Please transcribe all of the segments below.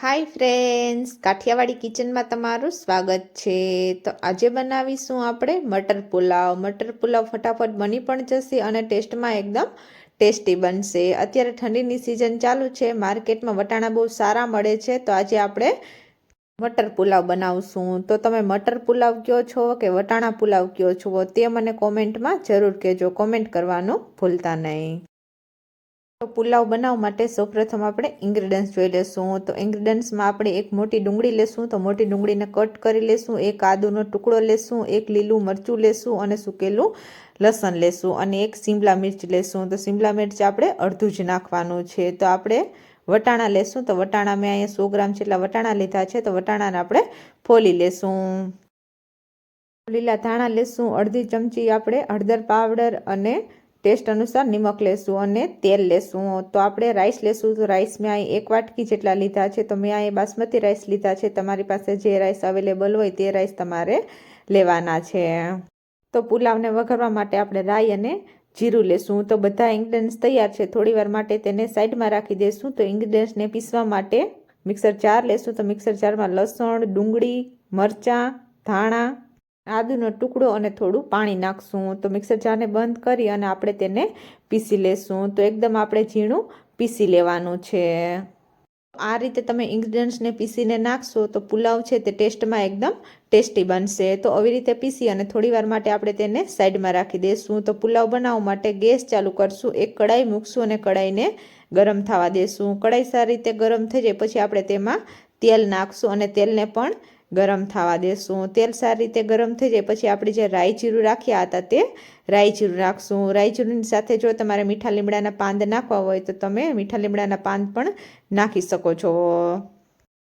Hi friends Kathiawadi કિચનમાં તમારું સ્વાગત છે. તો આજે બનાવીશું આપણે મટર પુલાવ. મટર પુલાવ ફટાફટ બની પણ જશે અને ટેસ્ટમાં એકદમ ટેસ્ટી બનશે. અત્યારે ઠંડીની સિઝન ચાલુ છે. માર્કેટમાં વટાણા બહુ સારા મળે છે. તો આજે આપણે મટર પુલાવ બનાવશું. તો તમે મટર પુલાવ કયો છો કે વટાણા પુલાવ કયો છો તે મને કોમેન્ટમાં જરૂર કહેજો. કોમેન્ટ કરવાનું ભૂલતા નહીં. તો પુલાવ બનાવવા માટે સૌપ્રથમ આપણે ઇન્ગ્રીડિયન્ટ્સ જોઈ લેશું. તો ઇન્ગ્રીડિયન્ટ્સમાં આપણે એક મોટી ડુંગળી લેશું. તો મોટી ડુંગળીને કટ કરી લેશું. એક આદુનો ટુકડો લેશું. એક લીલું મરચું લેશું અને સૂકેલું લસણ લેશું. અને એક સિમલા મિર્ચ લેશું. તો સિમલા મિર્ચ આપણે અડધું જ નાખવાનું છે. તો આપણે વટાણા લેશું. તો વટાણા મેં અહીંયા સો ગ્રામ જેટલા વટાણા લીધા છે. તો વટાણાને આપણે ફોલી લેશું. લીલા ધાણા લેશું. અડધી ચમચી આપણે હળદર પાવડર અને ટેસ્ટ અનુસાર નિમક લેશું અને તેલ લેશું. તો આપણે રાઈસ લેશું. તો રાઈસ મેં અહીં એક વાટકી જેટલા લીધા છે. તો મેં અહીં બાસમતી રાઈસ લીધા છે. તમારી પાસે જે રાઈસ અવેલેબલ હોય તે રાઈસ તમારે લેવાના છે. તો પુલાવને વઘારવા માટે આપણે રાઈ અને જીરું લેશું. તો બધા ઇન્ગ્રીડિયન્ટ્સ તૈયાર છે. થોડી વાર માટે તેને સાઈડમાં રાખી દઈશું તો ઇન્ગ્રીડિયન્ટ્સને પીસવા માટે મિક્સર જાર લેશું. તો મિક્સર જારમાં લસણ, ડુંગળી, મરચાં, ધાણા આદુનો ટુકડો અને થોડું પાણી નાખશું. તો મિક્સર જારને બંધ કરી અને આપણે તેને પીસી લેશું. તો એકદમ આપણે ઝીણું પીસી લેવાનું છે. આ રીતે તમે ઇન્ગ્રીડિયન્ટ્સને પીસીને નાખશો તો પુલાવ છે તે ટેસ્ટમાં એકદમ ટેસ્ટી બનશે. તો આવી રીતે પીસી અને થોડી વાર માટે આપણે તેને સાઈડમાં રાખી દઈશું તો પુલાવ બનાવવા માટે ગેસ ચાલુ કરશું. એક કડાઈ મૂકશું અને કડાઈને ગરમ થવા દેશું. કડાઈ સારી રીતે ગરમ થઈ જાય પછી આપણે તેમાં તેલ નાખશું અને તેલને પણ ગરમ થવા દેશું. તેલ સારી રીતે ગરમ થઈ જાય, પછી આપણે જે રાઈ જીરું રાખ્યા હતા તે રાઈ જીરું નાખશું રાઈ સાથે જો તમારે મીઠા લીમડાના પાંદ નાખવા હોય તો તમે મીઠા લીમડાના પાંદ પણ નાખી શકો છો.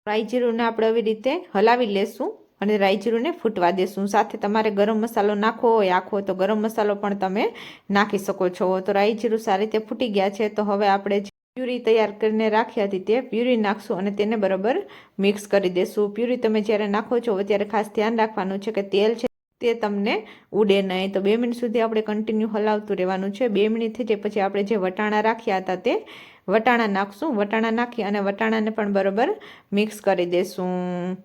રાઈ જીરુંને આપણે આવી રીતે હલાવી લેશું અને રાઈ જીરુંને ફૂટવા દેશું. સાથે તમારે ગરમ મસાલો નાખવો હોય, આખો, તો ગરમ મસાલો પણ તમે નાખી શકો છો. તો રાઈ જીરું સારી રીતે ફૂટી ગયા છે, તો હવે આપણે પ્યુરી તૈયાર કરીને રાખી હતી તે પ્યુરી નાખશું અને તેને બરાબર મિક્સ કરી દેશું. પ્યુરી તમે જ્યારે નાખો છો ત્યારે ખાસ ધ્યાન રાખવાનું છે કે તેલ છે તે તમને ઉડે નહીં. તો બે મિનિટ સુધી આપણે કન્ટિન્યુ હલાવતું રહેવાનું છે. બે મિનિટ થઈ જાય પછી આપણે જે વટાણા રાખ્યા હતા તે વટાણા નાખશું. વટાણા નાખી અને વટાણાને પણ બરાબર મિક્સ કરી દેશું.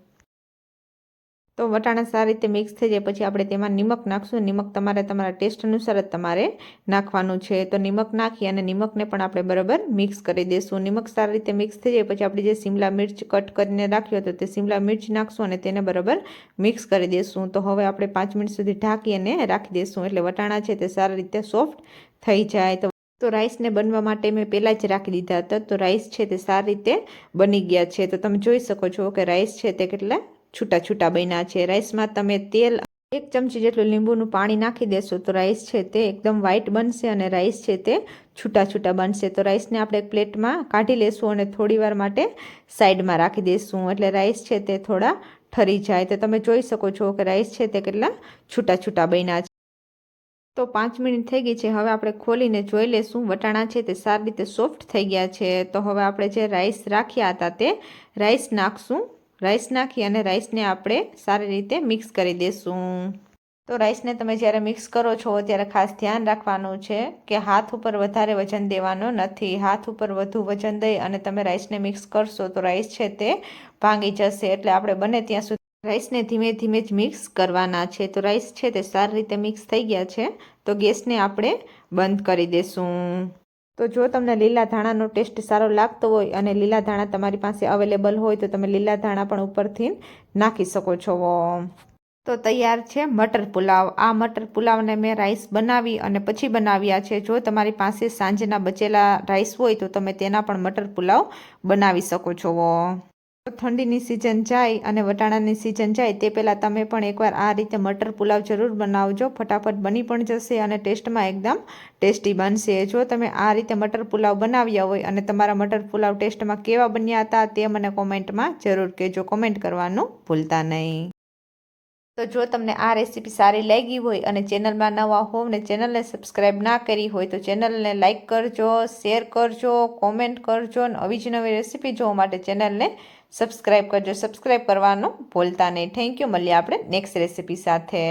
તો વટાણા સારી રીતે મિક્સ થઈ જાય, પછી આપણે તેમાં નિમક નાખશું. નિમક તમારે તમારા ટેસ્ટ અનુસાર જ તમારે નાખવાનું છે. તો નિમક નાખી અને નિમકને પણ આપણે બરાબર મિક્સ કરી દઈશું. નિમક સારી રીતે મિક્સ થઈ જાય, પછી આપણે જે સિમલા મિર્ચ કટ કરીને રાખ્યું હતો, તે સિમલા મિર્ચ નાખશું અને તેને બરાબર મિક્સ કરી દઈશું. તો હવે આપણે પાંચ મિનિટ સુધી ઢાંકી અને રાખી દઈશું. એટલે વટાણા છે તે સારી રીતે સોફ્ટ થઈ જાય. તો તો રાઈસને બનવા માટે મેં પહેલાં જ રાખી દીધા હતા. તો રાઈસ છે તે સારી રીતે બની ગયા છે. તો તમે જોઈ શકો છો કે રાઈસ છે તે કેટલા છૂટા છૂટા બન્યા છે. રાઈસમાં તમે તેલ એક ચમચી જેટલું લીંબુનું પાણી નાખી દેશો તો રાઈસ છે તે એકદમ વ્હાઈટ બનશે અને રાઈસ છે તે છૂટા છૂટા બનશે. તો રાઈસને આપણે એક પ્લેટમાં કાઢી લેશું અને થોડીવાર માટે સાઈડમાં રાખી દઈશું એટલે રાઈસ છે તે થોડા ઠરી જાય. તો તમે જોઈ શકો છો કે રાઈસ છે તે કેટલા છૂટા છૂટા બન્યા છે. તો પાંચ મિનિટ થઈ ગઈ છે. હવે આપણે ખોલીને જોઈ લેશું. વટાણા છે તે સારી રીતે સોફ્ટ થઈ ગયા છે. તો હવે આપણે જે રાઈસ રાખ્યા હતા તે રાઈસ નાખશું. રાઈસ નાખી અને રાઈસને આપણે સારી રીતે મિક્સ કરી દઈશું તો રાઈસને તમે જ્યારે મિક્સ કરો છો, ત્યારે ખાસ ધ્યાન રાખવાનું છે કે હાથ ઉપર વધારે વજન દેવાનો નથી. હાથ ઉપર વધુ વજન દઈ અને તમે રાઈસને મિક્સ કરશો, તો રાઈસ છે તે ભાંગી જશે. એટલે આપણે બને ત્યાં સુધી રાઈસને ધીમે ધીમે જ મિક્સ કરવાના છે. તો રાઈસ છે તે સારી રીતે મિક્સ થઈ ગયા છે, તો ગેસને આપણે બંધ કરી દઈશું તો જો તમને લીલા ધાણાનો ટેસ્ટ સારો લાગતો હોય અને લીલા ધાણા તમારી પાસે અવેલેબલ હોય તો તમે લીલા ધાણા પણ ઉપરથી નાખી શકો છો. તો તૈયાર છે મટર પુલાવ. આ મટર પુલાવને મેં રાઈસ બનાવી અને પછી બનાવ્યા છે. જો તમારી પાસે સાંજના બચેલા રાઈસ હોય તો તમે તેના પણ મટર પુલાવ બનાવી શકો છો. ઠંડીની સિઝન જાય અને વટાણાની સિઝન જાય, તે પહેલાં તમે પણ એકવાર આ રીતે મટર પુલાવ જરૂર બનાવજો. ફટાફટ બની પણ જશે અને ટેસ્ટમાં એકદમ ટેસ્ટી બનશે. જો તમે આ રીતે મટર પુલાવ બનાવ્યા હોય અને તમારા મટર પુલાવ ટેસ્ટમાં કેવા બન્યા હતા તે મને કોમેન્ટમાં જરૂર કહેજો. કોમેન્ટ કરવાનું ભૂલતા નહીં. તો જો તમને આ રેસીપી સારી લાગી હોય અને ચેનલમાં નવા હોવ ને ચેનલને સબસ્ક્રાઈબ ના કરી હોય તો ચેનલને લાઇક કરજો, શેર કરજો, કોમેન્ટ કરજો અને આવી જ નવી રેસીપી જોવા માટે ચેનલને સબસ્ક્રાઈબ કરજો. સબસ્ક્રાઈબ કરવાનું ભૂલતા નહીં. થેન્ક યુ મળીએ આપણે નેક્સ્ટ રેસીપી સાથે.